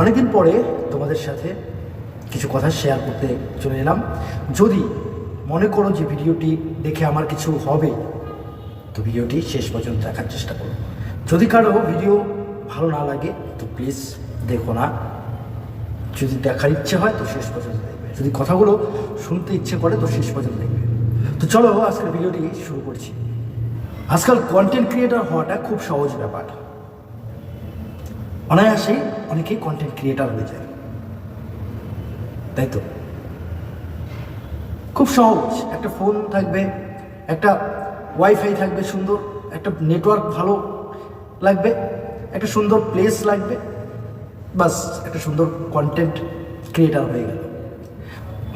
অনেকদিন পরে তোমাদের সাথে কিছু কথা শেয়ার করতে চলে এলাম। যদি মনে করো যে ভিডিওটি দেখে আমার কিছু হবে, তো ভিডিওটি শেষ পর্যন্ত দেখার চেষ্টা করো। যদি কারও ভিডিও ভালো না লাগে, তো প্লিজ দেখো না। যদি দেখার ইচ্ছে হয়, তো শেষ পর্যন্ত দেখবে। যদি কথাগুলো শুনতে ইচ্ছে করে, তো শেষ পর্যন্ত দেখবে। তো চলো, আজকের ভিডিওটি শুরু করছি। আজকাল কন্টেন্ট ক্রিয়েটর হওয়াটা খুব সহজ ব্যাপার। অনায়াসেই অনেকেই কন্টেন্ট ক্রিয়েটার হয়ে যায়। তাই তো খুব সহজ। একটা ফোন থাকবে, একটা ওয়াইফাই থাকবে সুন্দর, একটা নেটওয়ার্ক ভালো লাগবে, একটা সুন্দর প্লেস লাগবে, বাস একটা সুন্দর কন্টেন্ট ক্রিয়েটার হয়ে গেল।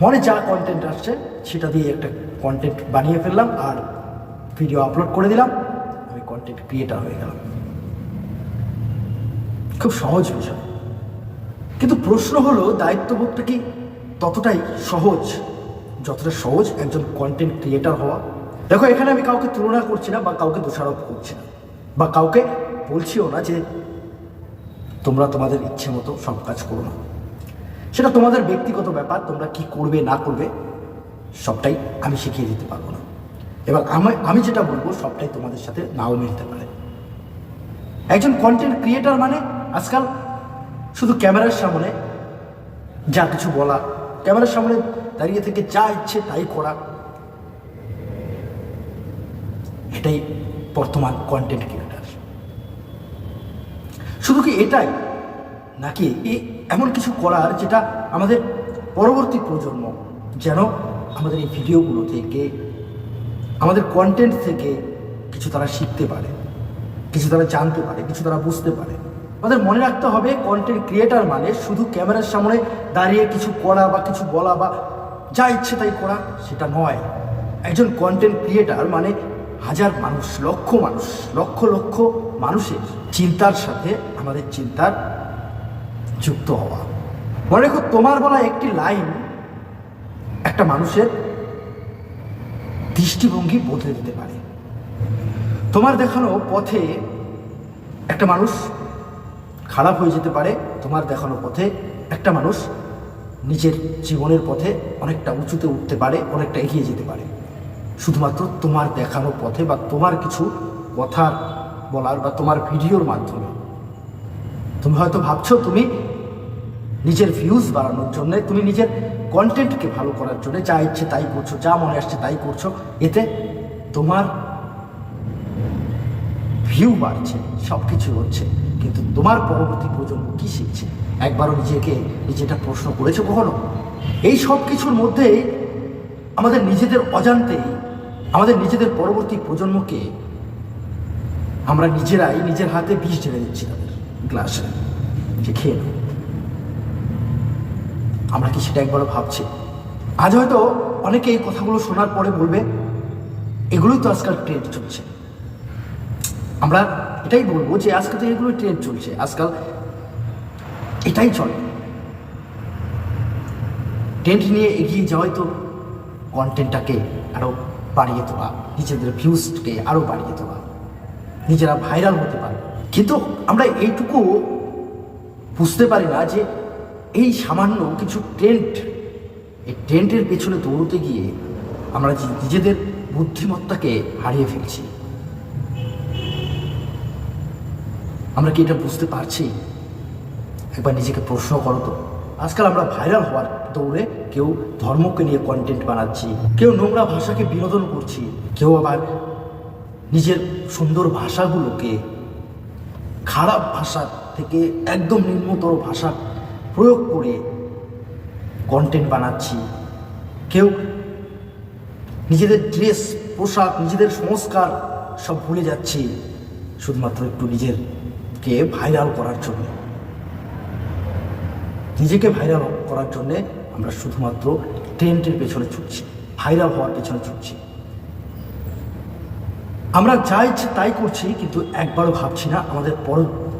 মনে যা কন্টেন্ট আসছে, সেটা দিয়ে একটা কন্টেন্ট বানিয়ে ফেললাম আর ভিডিও আপলোড করে দিলাম, আমি কন্টেন্ট ক্রিয়েটার হয়ে গেলাম। খুব সহজ বিষয়। কিন্তু প্রশ্ন হলো, দায়িত্ববোধটা কি ততটাই সহজ, যতটা সহজ একজন কন্টেন্ট ক্রিয়েটার হওয়া? দেখো, এখানে আমি কাউকে তুলনা করছি না বা কাউকে দোষারোপ করছি না, বা কাউকে বলছিও না যে তোমরা তোমাদের ইচ্ছে মতো সব কাজ করো না। সেটা তোমাদের ব্যক্তিগত ব্যাপার, তোমরা কি করবে, না করবে, সবটাই আমি শিখিয়ে দিতে পারব না। এবার আমি আমি যেটা বলব, সবটাই তোমাদের সাথে নাও মিলতে পারে। একজন কন্টেন্ট ক্রিয়েটার মানে আজকাল শুধু ক্যামেরার সামনে যা কিছু বলা, ক্যামেরার সামনে দাঁড়িয়ে থেকে যা ইচ্ছে তাই করা। এটাই বর্তমান কন্টেন্ট ক্রিয়েটার শুধু কি এটাই? নাকি এই এমন কিছু করার যেটা আমাদের পরবর্তী প্রজন্ম যেন আমাদের এই ভিডিওগুলো থেকে, আমাদের কন্টেন্ট থেকে কিছু তারা শিখতে পারে, কিছু তারা জানতে পারে, কিছু তারা বুঝতে পারে। আমাদের মনে রাখতে হবে কন্টেন্ট ক্রিয়েটার মানে শুধু ক্যামেরার সামনে দাঁড়িয়ে কিছু করা বা কিছু বলা বা যা ইচ্ছে তাই করা, সেটা নয়। একজন কন্টেন্ট ক্রিয়েটার মানে হাজার মানুষ, লক্ষ মানুষ, লক্ষ লক্ষ মানুষের চিন্তার সাথে আমাদের চিন্তার যুক্ত হওয়া। মনে রেখো তোমার বলা একটি লাইন একটা মানুষের দৃষ্টিভঙ্গি বদলে দিতে পারে। তোমার দেখানো পথে একটা মানুষ খারাপ হয়ে যেতে পারে, তোমার দেখানো পথে একটা মানুষ নিজের জীবনের পথে অনেকটা উঁচুতে উঠতে পারে, অনেকটা এগিয়ে যেতে পারে। শুধুমাত্র তোমার দেখানো পথে বা তোমার কিছু কথার বলার বা তোমার ভিডিওর মাধ্যমে। তুমি হয়তো ভাবছ, তুমি নিজের ভিউজ বাড়ানোর জন্য, তুমি নিজের কন্টেন্টকে ভালো করার জন্য যা ইচ্ছে তাই করছ, যা মনে আসছে তাই করছ, এতে তোমার ভিউ বাড়ছে সব কিছু হচ্ছে। কিন্তু তোমার পরবর্তী প্রজন্ম কি শিখছে? একবারও নিজেকে, নিজেটা প্রশ্ন করেছ কখনো? এই সব কিছুর মধ্যে আমাদের নিজেদের অজান্তেই আমাদের নিজেদের পরবর্তী প্রজন্মকে আমরা নিজেরাই নিজের হাতে বিষ ঢেলে দিচ্ছি তাদের গ্লাসে। যে খেয়ে নাও। আমরা কি সেটা একবারও ভাবছি? আজ হয়তো অনেকে এই কথাগুলো শোনার পরে বলবে, এগুলোই তো আজকাল ট্রেন্ড চলছে। আমরা এটাই বলব যে আজকাল তো এগুলো ট্রেন্ড চলছে। আজকাল এটাই চলে। ট্রেন্ড নিয়ে এগিয়ে যাওয়াই তো কন্টেন্টটাকে আরও বাড়িয়ে তোলা, নিজেদের ভিউজকে আরও বাড়িয়ে তোলা, নিজেরা ভাইরাল হতে পারে। কিন্তু আমরা এইটুকু বুঝতে পারি না যে এই সামান্য কিছু ট্রেন্ড এই ট্রেন্ডের পেছনে দৌড়তে গিয়ে আমরা নিজেদের বুদ্ধিমত্তাকে হারিয়ে ফেলছি। আমরা কি এটা বুঝতে পারছি? একবার নিজেকে প্রশ্ন করো তো। আজকাল আমরা ভাইরাল হওয়ার দৌড়ে কেউ ধর্মকে নিয়ে কন্টেন্ট বানাচ্ছি, কেউ নোংরা ভাষাকে বিনোদন করছি, কেউ আবার নিজের সুন্দর ভাষাগুলোকে খারাপ ভাষা থেকে একদম নিম্নতর ভাষা প্রয়োগ করে কন্টেন্ট বানাচ্ছি। কেউ নিজেদের ড্রেস পোশাক, নিজেদের সংস্কার সব ভুলে যাচ্ছি। শুধুমাত্র একটু নিজেরকে ভাইরাল করার জন্য। নিজেকে ভাইরাল করার জন্যে আমরা শুধুমাত্র ট্রেন্ডের পেছনে ছুটছি ভাইরাল হওয়ার পেছনে ছুটছি। আমরা যা ইচ্ছে তাই করছি, কিন্তু একবারও ভাবছি না আমাদের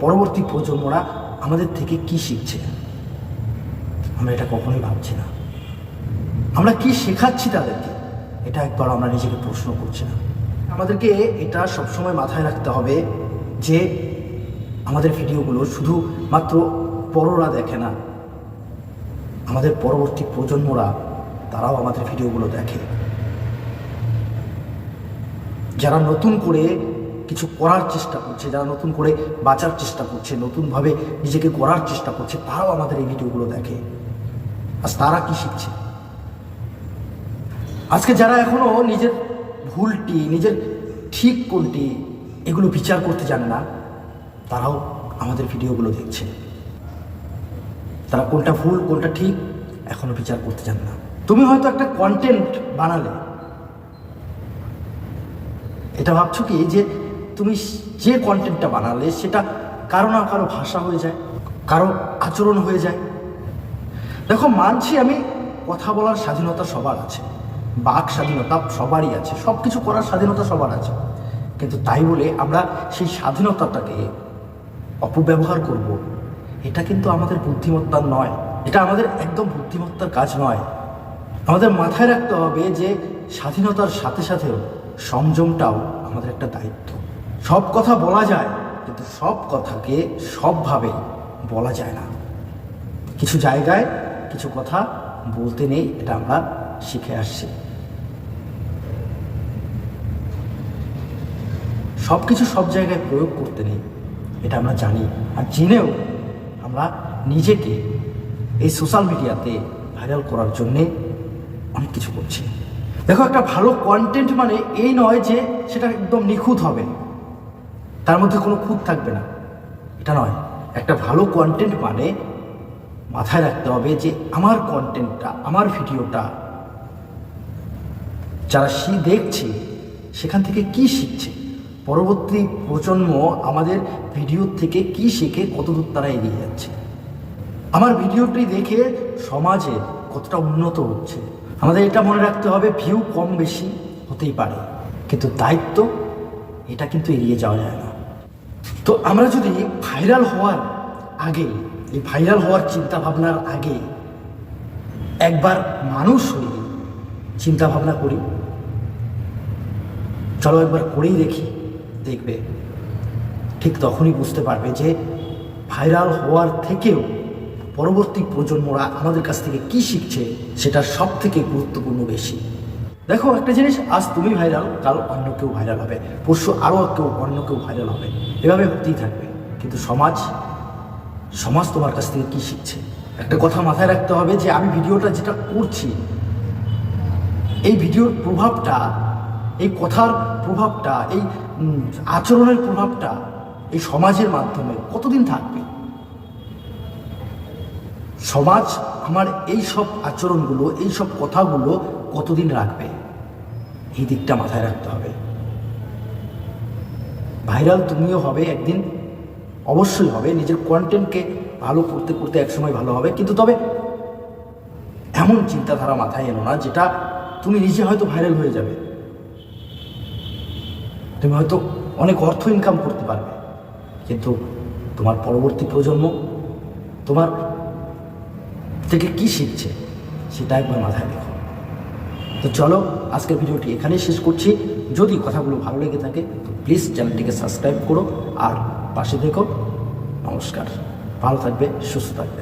পরবর্তী প্রজন্মরা আমাদের থেকে কি শিখছে। আমরা এটা কখনোই ভাবছি না। আমরা কি শেখাচ্ছি তাদেরকে, এটা একবার আমরা নিজেকে প্রশ্ন করছি না। আমাদেরকে এটা সবসময় মাথায় রাখতে হবে যে আমাদের ভিডিওগুলো শুধু মাত্র বড়রা দেখে না, আমাদের পরবর্তী প্রজন্মরা তারাও আমাদের ভিডিওগুলো দেখে। যারা নতুন করে কিছু করার চেষ্টা করছে, যারা নতুন করে বাঁচার চেষ্টা করছে, নতুনভাবে নিজেকে গড়ার চেষ্টা করছে, তারাও আমাদের এই ভিডিওগুলো দেখে। আজ তারা কি শিখছে? আজকে যারা এখনও নিজের ভুলটি, নিজের ঠিক কোনটি, এগুলো বিচার করতে জানে না তারাও আমাদের ভিডিওগুলো দেখছে। তারা কোনটা ভুল, কোনটা ঠিক, এখনও বিচার করতে চান না। তুমি হয়তো একটা কন্টেন্ট বানালে। এটা ভাবছ কি? যে তুমি যে কন্টেন্টটা বানালে, সেটা কারও না কারও ভাষা হয়ে যায়, কারও আচরণ হয়ে যায়। দেখো, মানছি আমি কথা বলার স্বাধীনতা সবার আছে, বাক স্বাধীনতা সবারই আছে সব কিছু করার স্বাধীনতা সবার আছে। কিন্তু তাই বলে আমরা সেই স্বাধীনতাটাকে অপব্যবহার করব। এটা কিন্তু আমাদের বুদ্ধিমত্তার নয়। এটা আমাদের একদম বুদ্ধিমত্তার কাজ নয়। আমাদের মাথায় রাখতে হবে যে স্বাধীনতার সাথে সাথেও সংযমটাও আমাদের একটা দায়িত্ব। সব কথা বলা যায়, কিন্তু সব কথাকে সবভাবে বলা যায় না। কিছু জায়গায় কিছু কথা বলতে নেই, এটা আমরা শিখে আসছি। সব কিছু সব জায়গায় প্রয়োগ করতে নেই। এটা আমরা জানি। আর জেনেও আমরা নিজেকে এই সোশ্যাল মিডিয়াতে ভাইরাল করার জন্যে অনেক কিছু করছি। দেখো, একটা ভালো কন্টেন্ট মানে এই নয় যে সেটা একদম নিখুঁত হবে। তার মধ্যে কোনো খুঁত থাকবে না। এটা নয়। একটা ভালো কন্টেন্ট মানে মাথায় রাখতে হবে যে আমার কন্টেন্টটা আমার ভিডিওটা যারা সে দেখছে, সেখান থেকে কি শিখছে? পরবর্তী প্রজন্ম আমাদের ভিডিও থেকে কি শিখে, কতদূর তারা এগিয়ে যাচ্ছে? আমার ভিডিওটি দেখে সমাজে কতটা উন্নত হচ্ছে। আমাদের এটা মনে রাখতে হবে ভিউ কম বেশি হতেই পারে। কিন্তু দায়িত্ব, এটা কিন্তু এড়িয়ে যাওয়া যায় না। তো আমরা যদি ভাইরাল হওয়ার আগে, এই ভাইরাল হওয়ার চিন্তা ভাবনার আগে একবার মানুষ হয়ে চিন্তা ভাবনা করি। চলো একবার করেই দেখি। দেখবে। ঠিক তখনই বুঝতে পারবে যে ভাইরাল হওয়ার থেকেও পরবর্তী প্রজন্মরা আমাদের কাছ থেকে কি শিখছে সেটা সব থেকে গুরুত্বপূর্ণ বেশি। দেখো, একটা জিনিস, আজ তুমি ভাইরাল, কাল অন্য কেউ ভাইরাল হবে। পরশু আরও কেউ, অন্য কেউ ভাইরাল হবে। এভাবে হতেই থাকবে। কিন্তু সমাজ সমাজ তোমার কাছ থেকে কি শিখছে? একটা কথা মাথায় রাখতে হবে যে আমি ভিডিওটা যেটা করছি, এই ভিডিওর প্রভাবটা, এই কথার প্রভাবটা, এই আচরণের প্রভাবটা এই সমাজের মাধ্যমে কতদিন থাকবে? সমাজ আমার এই সব আচরণগুলো এই সব কথাগুলো কতদিন রাখবে? এই দিকটা মাথায় রাখতে হবে। ভাইরাল তুমিও হবে একদিন, অবশ্যই হবে, নিজের কন্টেন্টকে ভালো করতে করতে একসময় ভালো হবে, কিন্তু তবে এমন চিন্তাধারা মাথায় এনো না যেটা তুমি নিজে হয়তো ভাইরাল হয়ে যাবে। তুমি হয়তো অনেক অর্থ ইনকাম করতে পারবে। কিন্তু তোমার পরবর্তী প্রজন্ম তোমার থেকে কি শিখছে সেটা একবার মাথায় রেখো তো চলো, আজকের ভিডিওটি এখানেই শেষ করছি। যদি কথাগুলো ভালো লেগে থাকে, তো প্লিজ চ্যানেলটিকে সাবস্ক্রাইব করো আর পাশে দেখো। নমস্কার। ভালো থাকবে, সুস্থ থাকবে।